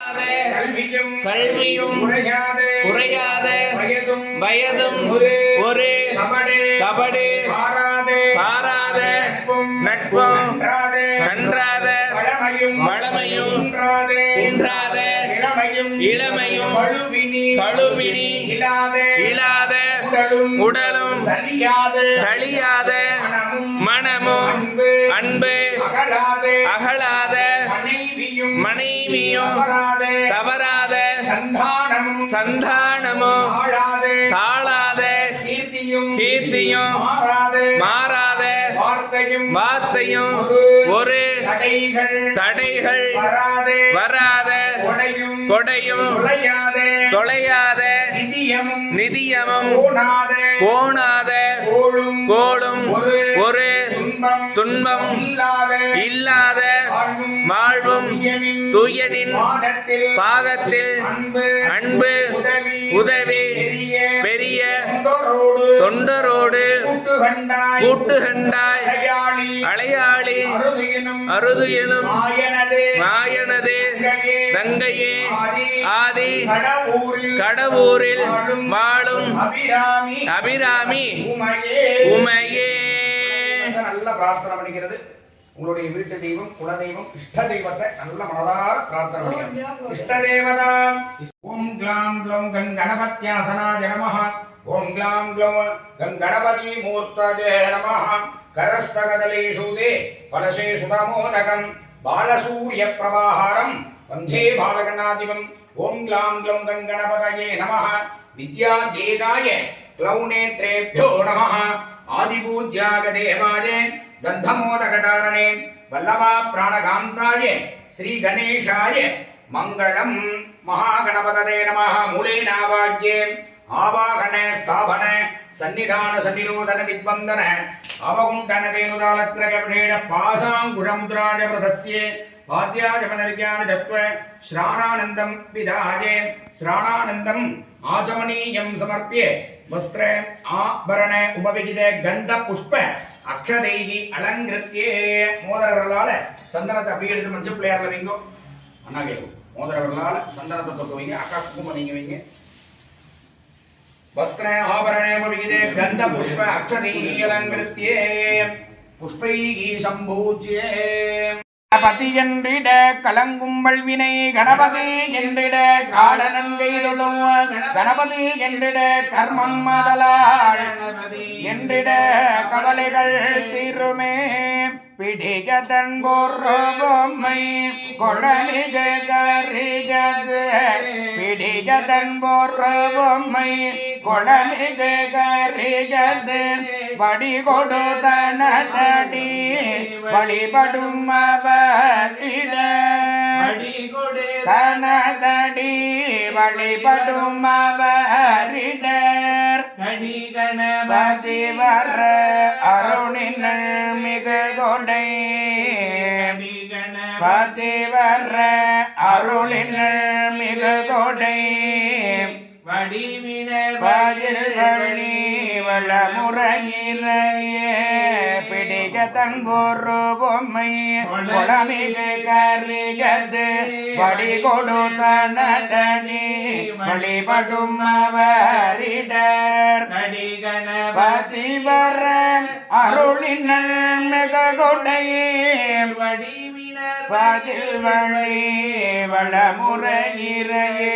கல்வியும் குறையாது வயதும் ஒரு கபடு பாராது நட்பும் நன்றாது வளமையும் குன்றாத இளமையும் இளமையும் கழுவினி இல்லாத உடலும் சலியாது மனைவியும் தவறாது. சந்தானமும் சந்தானமும் தாழாத. கீர்த்தியும் கீர்த்தியும் மாறாது. வார்த்தையும் வார்த்தையும் ஒரு தடைகள் வராது. கொடையும் தொலையாது. நிதியமும் நிதியமும் கோணாத கோளும் ஒரு துன்பம் இல்லாத வாழ்வும் துயனின் பாதத்தில் பாதத்தில் அன்பு அன்பு உதவி பெரிய தொண்டரோடு தொண்டரோடு கூட்டு கண்டாய் அலையாளி அருதுயனும் ஆயனது மாயனது தங்கையே ஆதி கடவுரில் கடவுரில் வாழும் அபிராமி அபிராமி உமையே உமையே நல்ல பிரார்த்தனை பண்ணிக்கிறது. உங்களுடைய வீட்டு தெய்வம் குல தெய்வம் இஷ்ட தெய்வத்தை நல்ல மனதார பிரார்த்தனை பண்ணிக்கிறது இஷ்ட தேவதாம் ग्लां ग्लौं गङ्गणपत्यासनाय नमः ॐ ग्लां ग्लौं गङ्गणपतीमूर्तये नमः। करस्तकदलीषुते फलशे सुतमोदकं बालसूर्यप्रभाहारं वंदे बालगणादिपम् ॐ ग्लां ग्लौं गङ्गणपतये नमः। विद्यादेदाय क्लौनेत्रेभ्यो नमः। आदिपूज्यागदेवाय गन्धमोदकटारणे वल्लभाप्राणकान्ताय श्रीगणेशाय मङ्गलम्। க்ளௌநேத்ரேभ्यो நமः ஆதிபூஜ்யாக தேவாய தத்தமோதகடாரணே வல்லவா பிராணகாந்தாய ஸ்ரீ கணேஷாய மங்களம் மகாகணபதே நம மூலேனாவாக்யே ஆவாகன ஸ்தாபன சன்னிதான சன்னிரோதன வித்வந்தன அவகுண்டன தேனுதாலத்ரகபடேட பாசாங்குழமுத்ராஜ பிரதஸ்யே வாத்தியாஜமனர்ஜான தத்வ ஸ்ராணானந்தம் விதாஜே. ஸ்ராணானந்தம் ஆச்சமனீயம் சமர்ப்பிய வஸ்திர ஆபரண உபவிகித கந்த புஷ்ப அக்ஷதைகி அலங்கிருத்தியே மோதிரவர்களால சந்தனத்தை அப்படியே எடுத்து மஞ்சள் பிள்ளையார்ல வைங்கோ. அண்ணா கேட்கும் மோதிரவர்களால சந்தனத்தை தொட்டு வைங்க அக்கா குங்குமம் நீங்க வைங்க. வஸ்திர ஆபரண உபவிகித கந்த புஷ்ப அக்ஷதைகி அலங்கிருத்தியே புஷ்பைகி சம்பூஜ்யே கணபதி என்றிட கலங்கும் வல்வினை கணபதி என்றிட கணபதி என்றிட கர்மம் மதலாள். என்றிட கவலைகள் தீருமே. பிடிக தன் பொம்மை கொளமிக கரிகது. பிடிக தன் பொம்மை கொளமிக கரிகது. வடி கொடு தனதடி வழிபடும் அவரிட தனதடி வழிபடும் அவரிடர் பதி வர அருணின் மிகு கொடை பதி வர அருளின் மிகு கொடை பதில் வழி வளமுறையிலேயே பிடிக்க தன் ஒரு பொம்மை குளமிகு கருகது வடி கொடு தனதனி வழிபடும் அவரிடர். பதி வர அருளின் மிக கொடையே பதில் வழி வளமுறையிறையே